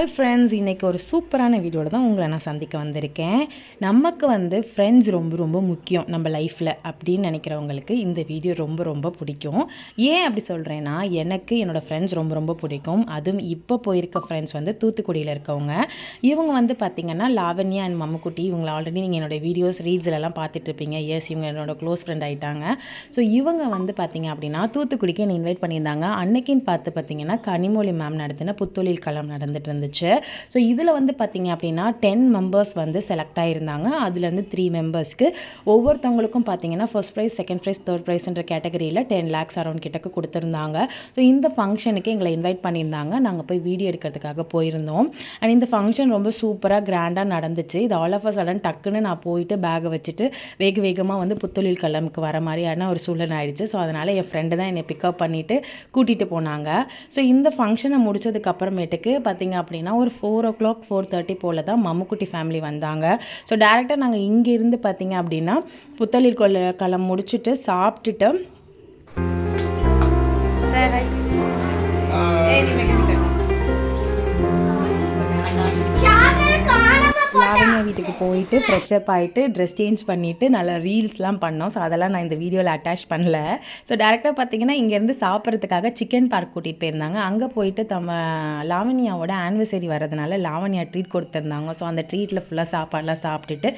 Hi friends இன்றைக்கி ஒரு சூப்பரான வீடியோட தான் உங்களை நான் சந்திக்க வந்திருக்கேன். நமக்கு வந்து ஃப்ரெண்ட்ஸ் ரொம்ப ரொம்ப முக்கியம் நம்ம லைஃப்பில் அப்படின்னு நினைக்கிறவங்களுக்கு இந்த வீடியோ ரொம்ப ரொம்ப பிடிக்கும். ஏன் அப்படி சொல்கிறேன்னா எனக்கு என்னோடய ஃப்ரெண்ட்ஸ் ரொம்ப ரொம்ப பிடிக்கும். அதுவும் இப்போ போயிருக்க ஃப்ரெண்ட்ஸ் வந்து தூத்துக்குடியில் இருக்கவங்க. இவங்க வந்து பார்த்திங்கன்னா லாவண்யா அண்ட் மம்முக்குட்டி இவங்களை ஆல்ரெடி நீங்கள் என்னோடய வீடியோஸ் ரீல்ஸ்லலாம் பார்த்துட்ருப்பீங்க எஸ் இவங்க என்னோட க்ளோஸ் ஃப்ரெண்ட் ஆகிட்டாங்க ஸோ இவங்க வந்து பார்த்திங்க அப்படின்னா தூத்துக்குடிக்கு என்னை இன்வைட் பண்ணியிருந்தாங்க. அன்னைக்குன்னு பார்த்து பார்த்திங்கன்னா கனிமொழி மேம் நடத்தின புத்தொழில் களம் நடந்துட்டு இருந்துச்சு. ஸோ இதில் வந்து பார்த்திங்க அப்படின்னா டென் மெம்பர்ஸ் வந்து செலக்ட் ஆகியிருந்தாங்க அதுலேருந்து த்ரீ மெம்பர்ஸ்க்கு ஒவ்வொருத்தவங்களுக்கும் பார்த்தீங்கன்னா first prize second prize third ப்ரைஸ்ன்ற கேட்டகரியில் டென் லேக்ஸ் அரௌண்ட் கிட்டக்கு கொடுத்துருந்தாங்க. ஸோ இந்த ஃபங்க்ஷனுக்கு எங்களை இன்வைட் பண்ணியிருந்தாங்க. நாங்கள் போய் வீடியோ எடுக்கிறதுக்காக போயிருந்தோம். அண்ட் இந்த ஃபங்க்ஷன் ரொம்ப சூப்பராக கிராண்டாக நடந்துச்சு. இது ஆல் ஆஃப் அ சடன் டக்குன்னு நான் போயிட்டு பேகை வச்சுட்டு வேக வேகமாக வந்து புத்தொழில் கல்லமுக்கு வர மாதிரியான ஒரு சூழ்நிலை ஆயிடுச்சு. ஸோ அதனால் என் ஃப்ரெண்டு தான் என்னை பிக்கப் பண்ணிவிட்டு கூட்டிகிட்டு போனாங்க. ஸோ இந்த ஃபங்க்ஷனை முடிச்சதுக்கப்புறமேட்டுக்கு பார்த்திங்க பார்த்தீங்க அப்படின்னா ஒரு four o'clock four thirty போல் தான் மம்முக்குட்டி ஃபேமிலி வந்தாங்க. ஸோ டேரெக்டாக நாங்கள் இங்கே இருந்து பார்த்தீங்க அப்படின்னா புத்தளிர் கொள்ள களம் முடிச்சுட்டு சாப்பிட்டுட்டு லாவண்யா வீட்டுக்கு போயிட்டு ஃப்ரெஷ்அப் ஆகிட்டு ட்ரெஸ் சேஞ்ச் பண்ணிவிட்டு நல்லா ரீல்ஸ்லாம் பண்ணோம். ஸோ அதெல்லாம் நான் இந்த வீடியோவில் அட்டாச் பண்ணல. ஸோ டேரெக்டாக பார்த்தீங்கன்னா இங்கேருந்து சாப்பிட்றதுக்காக சிக்கன் பார்க் கூட்டிகிட்டு போயிருந்தாங்க. அங்கே போயிட்டு தம்ம லாவண்யாவோட ஆனிவர்சரி வரதுனால லாவண்யா ட்ரீட் கொடுத்துருந்தாங்க. ஸோ அந்த ட்ரீட்டில் ஃபுல்லாக சாப்பாடெலாம் சாப்பிட்டுட்டு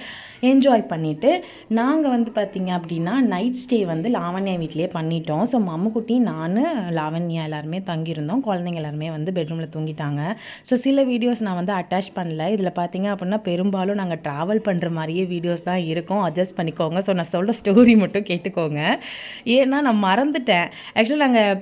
என்ஜாய் பண்ணிவிட்டு நாங்கள் வந்து பார்த்திங்க அப்படின்னா நைட் ஸ்டே வந்து லாவண்யா வீட்லேயே பண்ணிட்டோம். ஸோ மம்முக்குட்டி நான் லாவண்யா எல்லாருமே தங்கியிருந்தோம். குழந்தைங்க எல்லாருமே வந்து பெட்ரூமில் தூங்கிட்டாங்க. ஸோ சில வீடியோஸ் நான் வந்து அட்டாச் பண்ணல. இதில் பார்த்தீங்க அப்படின்னா பெரும்பாலும் நாங்கள் ட்ராவல் பண்ணுற மாதிரியே வீடியோஸ் தான் இருக்கும். அட்ஜஸ்ட் பண்ணிக்கோங்க. ஸோ நான் சொல்ல ஸ்டோரி மட்டும் கேட்டுக்கோங்க. ஏன்னா நான் மறந்துட்டேன். ஆக்சுவலி நாங்கள்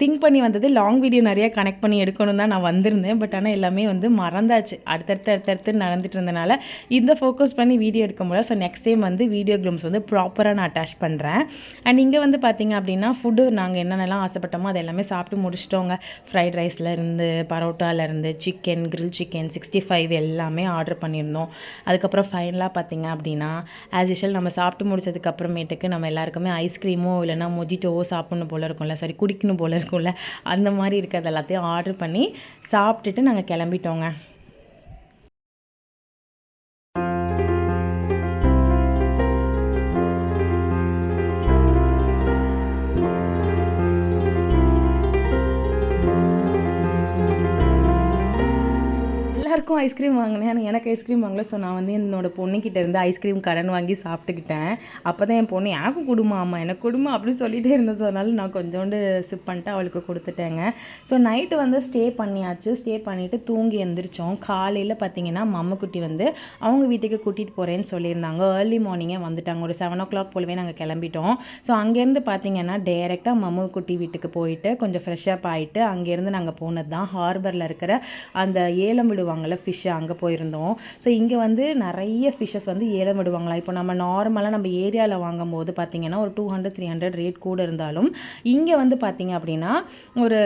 திங்க் பண்ணி வந்தது லாங் வீடியோ நிறைய கனெக்ட் பண்ணி எடுக்கணும் தான் நான் வந்திருந்தேன். பட் ஆனால் எல்லாமே வந்து மறந்தாச்சு. அடுத்தடுத்து அடுத்தடுத்து நடந்துட்டு இருந்தனால இந்த ஃபோக்கஸ் பண்ணி வீடியோ எடுக்க முடியல ஸோ நெக்ஸ்ட் டைம் வந்து வீடியோ க்ளூம்ஸ் வந்து ப்ராப்பராக நான் அட்டாச் பண்ணுறேன் அண்ட் இங்கே வந்து பார்த்தீங்க அப்படின்னா ஃபுட்டு நாங்கள் என்னென்னலாம் ஆசைப்பட்டோமோ அது எல்லாமே சாப்பிட்டு முடிச்சிட்டோங்க. ஃப்ரைட் ரைஸ்லேருந்து பரோட்டாலேருந்து chicken grill chicken sixty five எல்லாமே ஆர்டர் பண்ணியிருந்தோம் அதுக்கப்புறம் ஃபைனலாக பார்த்திங்க அப்படின்னா ஆஸ் யூஷுவல் நம்ம சாப்பிட்டு முடிச்சதுக்கப்புறமேட்டுக்கு நம்ம எல்லாருக்குமே ஐஸ்கிரீமோ இல்லைனா மொஜிட்டோவோ சாப்பிட்ணும் போல் இருக்கும்ல சரி குடிக்கணும் போல் இருக்கும்ல அந்த மாதிரி இருக்கிறது எல்லாத்தையும் ஆர்டர் பண்ணி சாப்பிட்டுட்டு நாங்கள் கிளம்பிட்டோங்க. எல்லாருக்கும் ஐஸ்கிரீம் வாங்கினேன். ஆனால் எனக்கு ஐஸ்கிரீம் வாங்கல. ஸோ நான் வந்து என்னோட பொண்ணுக்கிட்ட இருந்து ஐஸ்கிரீம் கடன் வாங்கி சாப்பிட்டுக்கிட்டேன். அப்போ தான் என் பொண்ணு எனக்கும் கொடுமா அம்மா எனக்கு கொடுமா அப்படின்னு சொல்லிகிட்டே இருந்தேன். ஸோ அதனால நான் கொஞ்சோண்டு சிப் பண்ணிட்டு அவளுக்கு கொடுத்துட்டேங்க. ஸோ நைட்டு வந்து ஸ்டே பண்ணியாச்சு. ஸ்டே பண்ணிவிட்டு தூங்கி எழுந்திரிச்சோம் காலையில் பார்த்தீங்கன்னா மம்முக்குட்டி வந்து அவங்க வீட்டுக்கு கூட்டிகிட்டு போகிறேன்னு சொல்லியிருந்தாங்க. ஏர்லி மார்னிங்கே வந்துட்டாங்க. ஒரு செவன் ஓ கிளாக் போலவே நாங்கள் கிளம்பிட்டோம். ஸோ அங்கேருந்து பார்த்தீங்கன்னா டேரெக்டாக மம்மக்குட்டி வீட்டுக்கு போயிட்டு கொஞ்சம் ஃப்ரெஷ்ஷப் ஆகிட்டு அங்கேருந்து நாங்கள் போனது தான் ஹார்பரில் இருக்கிற அந்த ஏலம் நல்ல ஃபிஷ்ஷு அங்கே போயிருந்தோம். ஸோ இங்கே வந்து நிறைய ஃபிஷ்ஷஸ் வந்து ஏலம் விடுவாங்களா? இப்போ நம்ம நார்மலாக நம்ம ஏரியாவில் வாங்கும்போது பார்த்தீங்கன்னா ஒரு two hundred three hundred rate கூட இருந்தாலும் இங்கே வந்து பார்த்திங்க அப்படின்னா ஒரு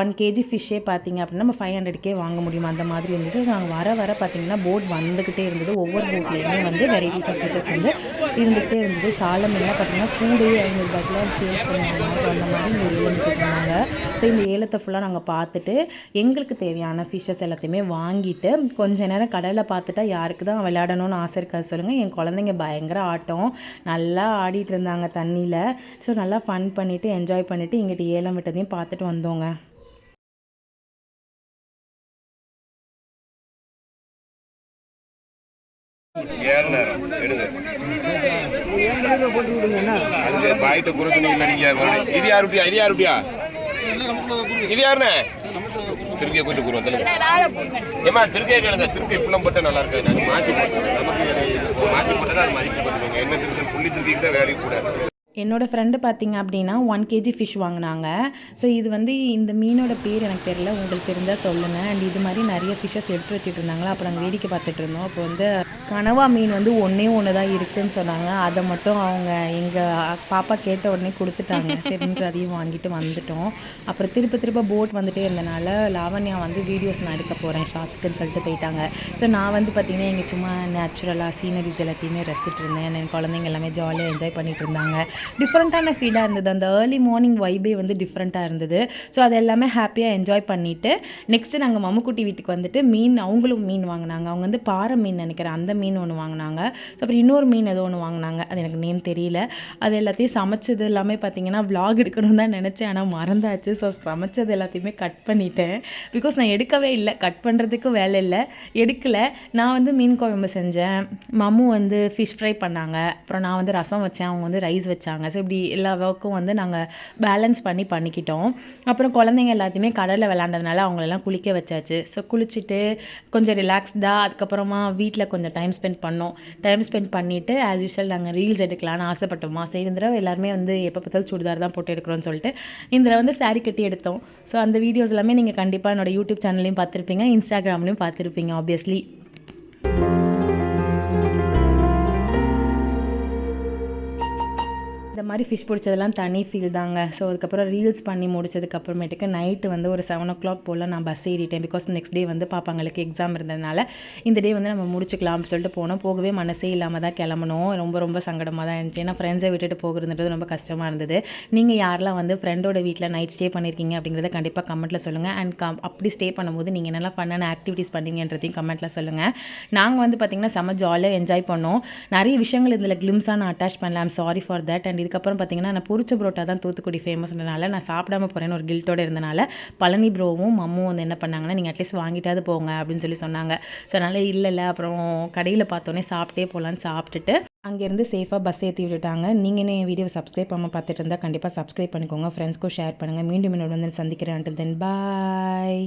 ஒன் கேஜி ஃபிஷ்ஷே பார்த்தீங்க அப்படின்னா நம்ம ஃபைவ் ஹண்ட்ரட்கே வாங்க முடியும்? அந்த மாதிரி இருந்துச்சு. ஸோ நாங்கள் வர வர பார்த்திங்கன்னா போட் வந்துக்கிட்டே இருந்தது. ஒவ்வொரு போட்லேயுமே வந்து வெரைட்டிஸ் ஆஃப் ஃபிஷ்ஷஸ் வந்து இருந்துகிட்டே இருந்தது. சாலம் எல்லாம் பார்த்தீங்கன்னா கூடயே ஐநூறுபாய்க்குலாம் சேல்ஸ் பண்ணுவாங்க ஸோ அந்த மாதிரி இங்கே இருந்தாங்க ஸோ இந்த ஏலத்தை ஃபுல்லாக நாங்கள் பார்த்துட்டு எங்களுக்கு தேவையான ஃபிஷ்ஷஸ் எல்லாத்தையுமே வாங்கிட்டு கொஞ்ச நேரம் கடலில் பார்த்துட்டா யாருக்கு தான் விளையாடணும்னு ஆசை இருக்காது சொல்லுங்கள் என் குழந்தைங்க பயங்கர ஆட்டம். நல்லா ஆடிட்டு இருந்தாங்க தண்ணியில். ஸோ நல்லா ஃபன் பண்ணிவிட்டு என்ஜாய் பண்ணிவிட்டு இங்கிட்டு ஏலம் விட்டதையும் பார்த்துட்டு வந்தோங்க. ஏழு நேரம் எடுங்க அதுக்கு பாயிட்ட குறை சொன்னீங்க நீங்க இது யார் விட்டியா இது யார் விட்டியா இது யாருண்ணே? திருக்கிய கொஞ்சம் கூறுவோம் தெலுங்கு ஏமா திருக்கிய கேளுங்க திருக்கி இப்பெல்லாம் போட்டா நல்லா இருக்காது. நான் மாற்றி போட்டேன் நமக்கு மாற்றி போட்டா அது மதிப்பு பார்த்துக்கோங்க என்ன திருக்கி புள்ளி திருக்கிக்கிட்ட வேலைக்கு கூடாது. என்னோடய ஃப்ரெண்டு பார்த்தீங்க அப்படின்னா ஒன் கேஜி ஃபிஷ் வாங்கினாங்க. ஸோ இது வந்து இந்த மீனோட பேர் எனக்கு தெரியல. உங்களுக்கு தெரிஞ்சால் சொல்லுங்கள் அண்ட் இது மாதிரி நிறைய ஃபிஷ்ஷஸ் எடுத்து வச்சுட்டு இருந்தாங்களா அப்போ நாங்கள் வேடிக்கை பார்த்துட்டு இருந்தோம். அப்போ வந்து கனவா மீன் வந்து ஒன்றே ஒன்று தான் இருக்குன்னு சொன்னாங்க. அதை மட்டும் அவங்க எங்கள் பாப்பா கேட்ட உடனே கொடுத்துட்டாங்க. சரின்ட்டு அதையும் வாங்கிட்டு வந்துட்டோம். அப்புறம் திருப்ப திருப்ப போட் வந்துட்டே இருந்தனால லாவண்யா வந்து வீடியோஸ் நான் எடுக்க போகிறேன் ஷார்ட்ஸ்க்குன்னு சொல்லிட்டு போயிட்டாங்க. ஸோ நான் வந்து பார்த்திங்கன்னா இங்கே சும்மா நேச்சுரலாக சீனரிஸ் எல்லாத்தையுமே ரசிச்சுட்டு இருந்தேன். என் குழந்தைங்க எல்லாமே ஜாலியாக என்ஜாய் பண்ணிகிட்டு இருந்தாங்க. டிஃப்ரெண்ட்டான ஃபீலாக இருந்தது. அந்த ஏர்லி மார்னிங் வைபே வந்து டிஃப்ரெண்ட்டாக இருந்தது. ஸோ அது எல்லாமே ஹாப்பியாக என்ஜாய் பண்ணிவிட்டு நெக்ஸ்ட்டு நாங்கள் மம்முக்குட்டி வீட்டுக்கு வந்துட்டு மீன் அவங்களும் மீன் வாங்கினாங்க. அவங்க வந்து பாறை மீன் நினைக்கிறேன். அந்த மீன் ஒன்று வாங்கினாங்க. அப்புறம் இன்னொரு மீன் ஏதோ ஒன்று வாங்கினாங்க. அது எனக்கு நேம் தெரியல. அது எல்லாத்தையும் சமைச்சது எல்லாமே பார்த்தீங்கன்னா விலாக் எடுக்கணும்னு தான் நினச்சேன். ஆனால் மறந்தாச்சு. ஸோ சமைச்சது எல்லாத்தையுமே கட் பண்ணிட்டேன். பிகாஸ் நான் எடுக்கவே இல்லை. கட் பண்ணுறதுக்கு வேலை இல்லை. எடுக்கலை. நான் வந்து மீன் குழம்பு செஞ்சேன். மம்மு வந்து ஃபிஷ் ஃப்ரை பண்ணாங்க. அப்புறம் நான் வந்து ரசம் வச்சேன். அவங்க வந்து ரைஸ் வச்சாங்க. ஸோ இப்படி எல்லா ஒர்க்கும் வந்து நாங்கள் பேலன்ஸ் பண்ணி பண்ணிக்கிட்டோம். அப்புறம் குழந்தைங்க எல்லாத்தையுமே கடலில் விளாண்டதுனால அவங்களெல்லாம் குளிக்க வச்சாச்சு. ஸோ குளிச்சுட்டு கொஞ்சம் ரிலாக்ஸ்டாக அதுக்கப்புறமா வீட்டில் கொஞ்சம் டைம் ஸ்பெண்ட் பண்ணோம். டைம் ஸ்பெண்ட் பண்ணிவிட்டு ஆஸ் யூஷுவல் நாங்கள் ரீல்ஸ் எடுக்கலாம்னு ஆசைப்பட்டோமா? சரி இந்த தடவை எல்லாருமே வந்து எப்போ பார்த்தாலும் சுடிதார் தான் போட்டு எடுக்கிறோம்னு சொல்லிட்டு இந்த தடவை வந்து சாரி கட்டி எடுத்தோம். ஸோ அந்த வீடியோஸ் எல்லாமே நீங்கள் கண்டிப்பாக என்னோடய யூடியூப் சேனல்லையும் பார்த்துருப்பீங்க இன்ஸ்டாகிராம்லையும் பார்த்துருப்பீங்க ஆப்வியஸ்லி இந்த மாதிரி ஃபிஷ் பிடிச்சதெல்லாம் தனி ஃபீல் தாங்க. ஸோ அதுக்கப்புறம் ரீல்ஸ் பண்ணி முடிச்சதுக்கப்புறமேட்டுக்கு நைட்டு வந்து ஒரு செவன் ஓ கிளாக் போல் நான் பஸ் ஏறிட்டேன். பிகாஸ் நெக்ஸ்ட் டே வந்து பாப்பாங்களுக்கு எக்ஸாம் இருந்ததுனால இந்த டே வந்து நம்ம முடிச்சுக்கலாம் அப்படின்னு சொல்லிட்டு போனோம். போகவே மனசே இல்லாமல் தான் கிளம்பணும் ரொம்ப ரொம்ப சங்கடமாக தான் இருந்துச்சு. ஏன்னா ஃப்ரெண்ட்ஸை விட்டுட்டு போகிறதுன்றது ரொம்ப கஷ்டமாக இருந்தது. நீங்கள் யாரெல்லாம் வந்து ஃப்ரெண்டோட வீட்டில் நைட் ஸ்டே பண்ணியிருக்கீங்க அப்படிங்கிறத கண்டிப்பாக கமெண்ட்டில் சொல்லுங்கள் அண்ட் கம் அப்படி ஸ்டே பண்ணும்போது நீங்கள் என்னெல்லாம் ஃபன்னான ஆக்டிவிட்டீஸ் பண்ணீங்கன்றதையும் கமெண்ட்டில் சொல்லுங்கள் நாங்கள் வந்து பார்த்திங்கன்னா செம்ம ஜாலியாக என்ஜாய் பண்ணோம். நிறைய விஷயங்கள் இதில் க்ளிம்ஸாக நான் அட்டாச் பண்ணலாம் I'm sorry for that and இதுக்கப்புறம் பார்த்தீங்கன்னா நான் பொரிச்ச புரோட்டா தான் தூத்துக்குடி ஃபேமஸ்ன்றனால நான் சாப்பிடாம போகிறேன்னு ஒரு கில்ட்டோட இருந்தனால பழனி ப்ரோவும் மம்மும் வந்து என்ன பண்ணாங்கன்னா நீங்கள் அட்லீஸ்ட் வாங்கிட்டாவது போங்க அப்படின்னு சொல்லி சொன்னாங்க. ஸோ அதனால் இல்லை இல்லை அப்புறம் கடையில் பார்த்தோன்னே சாப்பிட்டே போகலான்னு சாப்பிட்டுட்டு அங்கேருந்து சேஃபாக பஸ் ஏற்றி விட்டுட்டாங்க. நீங்கள் என்ன என் வீடியோ சப்ஸ்கிரைப் பண்ணாமல் பார்த்துட்டு இருந்தால் கண்டிப்பாக சப்ஸ்கிரைப் பண்ணிக்கோங்க. ஃப்ரெண்ட்ஸ்க்கும் ஷேர் பண்ணுங்கள் மீண்டும் என்னோட வந்து சந்திக்கிறேன். அண்டில் தென் பாய்